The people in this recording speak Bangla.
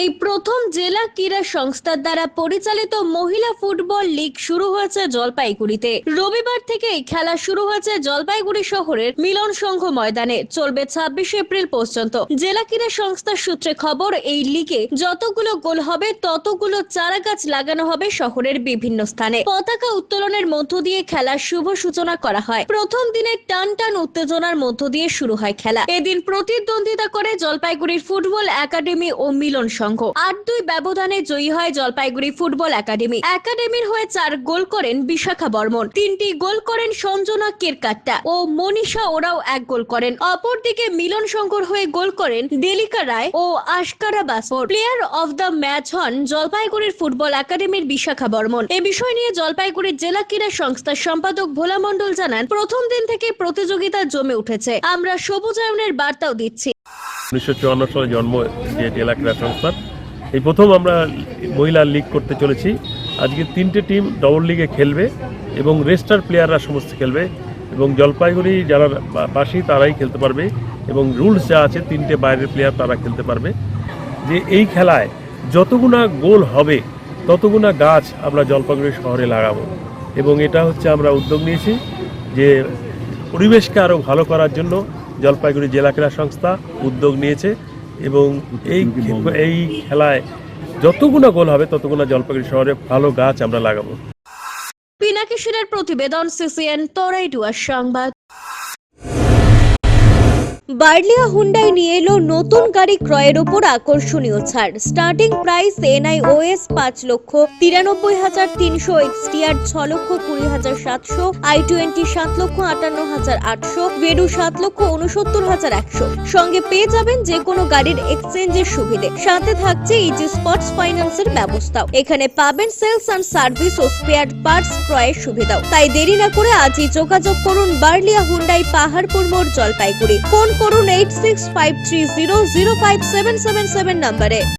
এই প্রথম জেলা ক্রীড়া সংস্থার দ্বারা পরিচালিত মহিলা ফুটবল লীগ শুরু হয়েছে জলপাইগুড়িতে। রবিবার থেকে এই খেলা শুরু হয়েছে জলপাইগুড়ি শহরের মিলন সংঘ ময়দানে। চলবে ছাব্বিশে এপ্রিল পর্যন্ত। জেলা ক্রীড়া সংস্থার সূত্রে খবর, এই লিগে যতগুলো গোল হবে, ততগুলো চারা গাছ লাগানো হবে শহরের বিভিন্ন স্থানে। পতাকা উত্তোলনের মধ্য দিয়ে খেলার শুভ সূচনা করা হয়। প্রথম দিনে টান টান উত্তেজনার মধ্য দিয়ে শুরু হয় খেলা। এদিন প্রতিদ্বন্দ্বিতা করে জলপাইগুড়ির ফুটবল একাডেমি ও মিলন আট দুই ব্যবধানে জয়ী হয় জলপাইগুড়ি ফুটবল একাডেমি। একাডেমির হয়ে চার গোল করেন বিশাখা বর্মন তিনটি গোল করেন সঞ্জনা কেরকাট্টা ও মনীষা ওরাও এক গোল করেন। অপরদিকে মিলন শঙ্কর হয়ে গোল করেন দেলিকা রায় ও আশকারা বাসর প্লেয়ার অফ দ্য ম্যাচ হন জলপাইগুড়ির ফুটবল একাডেমির বিশাখা বর্মন এ বিষয় নিয়ে জলপাইগুড়ির জেলা ক্রীড়া সংস্থার সম্পাদক ভোলা মণ্ডল জানান, প্রথম দিন থেকে প্রতিযোগিতা জমে উঠেছে। আমরা সবুজায়নের বার্তাও দিচ্ছি। উনিশশো চুয়ান্ন সালে জন্ম যে জেলা ক্রীড়া সংস্থার এই প্রথম আমরা মহিলা লিগ করতে চলেছি। আজকে তিনটে টিম ডবল লিগে খেলবে এবং রেস্টার প্লেয়াররা সমস্ত খেলবে এবং জলপাইগুড়ি যারা বাসী তারাই খেলতে পারবে এবং রুলস যা আছে তিনটে বাইরের প্লেয়ার তারা খেলতে পারবে। যে এই খেলায় যতগুনা গোল হবে, ততগুনা গাছ আমরা জলপাইগুড়ি শহরে লাগাবো এবং এটা হচ্ছে আমরা উদ্যোগ নিয়েছি যে পরিবেশকে আরও ভালো করার জন্য জলপাইগুড়ি জেলা ক্রীড়া সংস্থা উদ্যোগ নিয়েছে। এবং এই এই খেলায় যতগুলো গোল হবে ততগুলো জলপাইগুড়ি শহরে ভালো গাছ আমরা লাগাবো। পিনাকিশিরের প্রতিবেদন সিসিএন, তরাইডুয়ার সংবাদ। বার্লিয়া হুন্ডাই নিয়ে এলো নতুন গাড়ি ক্রয়ের ওপর আকর্ষণীয় ছাড়। স্টার্টিং প্রাইস এনআই ওএস পাঁচ লক্ষ তিরানব্বই হাজার তিনশো এক্সটিআর ছ লক্ষ কুড়ি হাজার সাতশো, আই টোয়েন্টি সাত লক্ষ আটান্ন হাজার আটশো ভেডু সাত লক্ষ উনসত্তর হাজার একশো। সঙ্গে পেয়ে যাবেন যে কোনো গাড়ির এক্সচেঞ্জের সুবিধে। সাথে থাকছে ইজি স্পটস ফাইন্যান্সের ব্যবস্থাও। এখানে পাবেন সেলস অ্যান্ড সার্ভিস ও স্পেয়ার পার্টস ক্রয়ের সুবিধাও। তাই দেরি না করে আজই যোগাযোগ করুন বার্লিয়া হুন্ডাই পাহাড়পুর মোড় জলপাইগুড়ি। ফোন করুন eight six five three zero zero five seven seven seven নম্বরে